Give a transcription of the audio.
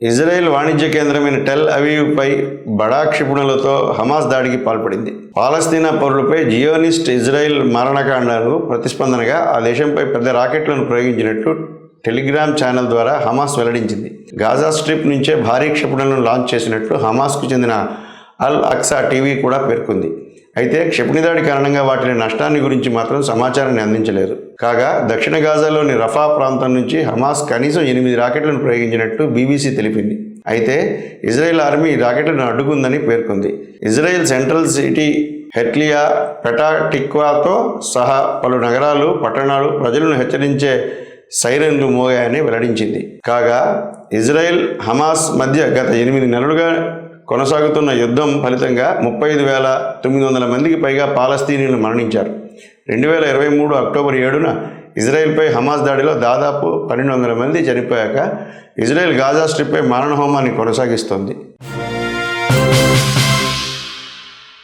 Israel వాణిజ్య కేంద్రమైన tell అవీవ్పై బడా క్షిపణులతో హమాస్ దాడికి పాల్పడింది. పాలస్తీనా పౌరులపై జియోనిస్ట్ ఇజ్రాయెల్ మారణకాండకు ప్రతిస్పందనగా ఆ దేశంపై పెద్ద రాకెట్లను ప్రయోగించినట్లు టెలిగ్రామ్ ఛానల్ ద్వారా హమాస్ వెల్లడించింది. గాజా స్ట్రిప్ నుంచే భారీ క్షిపణులను లాంచ్ చేసినట్లు హమాస్కు చెందిన అల్ అక్సా టీవీ కూడా పేర్కొంది. అయితే క్షిపణి దాడి కారణంగా వాటిని నష్టాన్ని గురించి మాత్రం సమాచారాన్ని అందించలేదు. కాగా దక్షిణ గాజాలోని రఫా ప్రాంతం నుంచి హమాస్ కనీసం ఎనిమిది రాకెట్లను ప్రయోగించినట్టు బీబీసీ తెలిపింది. అయితే ఇజ్రాయెల్ ఆర్మీ రాకెట్లను అడ్డుకుందని పేర్కొంది. ఇజ్రాయెల్ సెంట్రల్ సిటీ హెట్లియా పెటాటిక్వాతో సహా పలు నగరాలు పట్టణాలు ప్రజలను హెచ్చరించే సైరన్లు మోగాయని వెల్లడించింది. కాగా ఇజ్రాయెల్ హమాస్ మధ్య గత ఎనిమిది నెలలుగా కొనసాగుతున్న యుద్ధం ఫలితంగా ముప్పై ఐదు వేల తొమ్మిది వందల మందికి పైగా పాలస్తీనీయులు మరణించారు. రెండు వేల ఇరవై మూడు అక్టోబర్ ఏడున ఇజ్రాయెల్పై హమాస్ దాడిలో దాదాపు పన్నెండు వందల మంది చనిపోయాక ఇజ్రాయెల్ గాజా స్ట్రిప్పై మారణహోమాన్ని కొనసాగిస్తోంది.